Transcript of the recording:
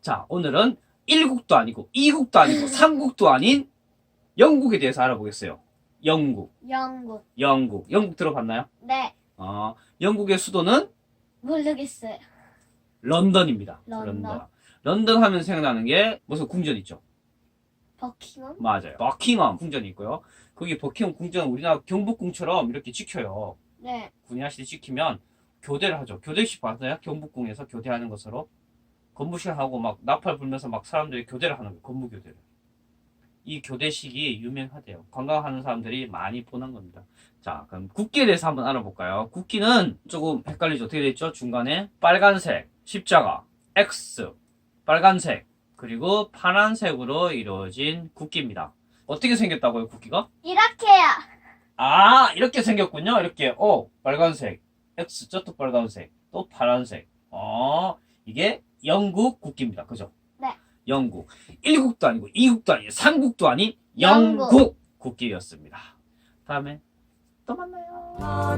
자, 오늘은 1국도 아니고 2국도 아니고 3국도 아닌 영국에 대해서 알아보겠어요. 영국, 영국. 영국. 영국 들어봤나요? 네. 어, 영국의 수도는 모르겠어요. 런던입니다. 런던. 런던 하면 생각나는 게 무슨 궁전 있죠? 버킹엄? 맞아요. 버킹엄 궁전이 있고요. 거기 버킹엄 궁전은 우리나라 경복궁처럼 이렇게 지켜요. 네. 군인하실 때 지키면 교대를 하죠. 교대식 봤나요? 경복궁에서 교대하는 것으로 건무식 하고 막 나팔 불면서 막 사람들이 교대를 하는 거예요. 건무 교대를. 이 교대식이 유명하대요. 관광하는 사람들이 많이 보는 겁니다. 자, 그럼 국기에 대해서 한번 알아볼까요? 국기는 조금 헷갈리죠. 어떻게 되어 있죠? 중간에 빨간색, 십자가, X, 빨간색, 그리고 파란색으로 이루어진 국기입니다. 어떻게 생겼다고요, 국기가? 이렇게요. 아, 이렇게 생겼군요. 이렇게, 어, 빨간색, X, 저또 빨간색, 또 파란색. 어, 이게 영국 국기입니다. 그죠? 네. 영국. 1국도 아니고, 2국도 아니고, 3국도 아닌 영국. 영국 국기였습니다. 다음에 또 만나요.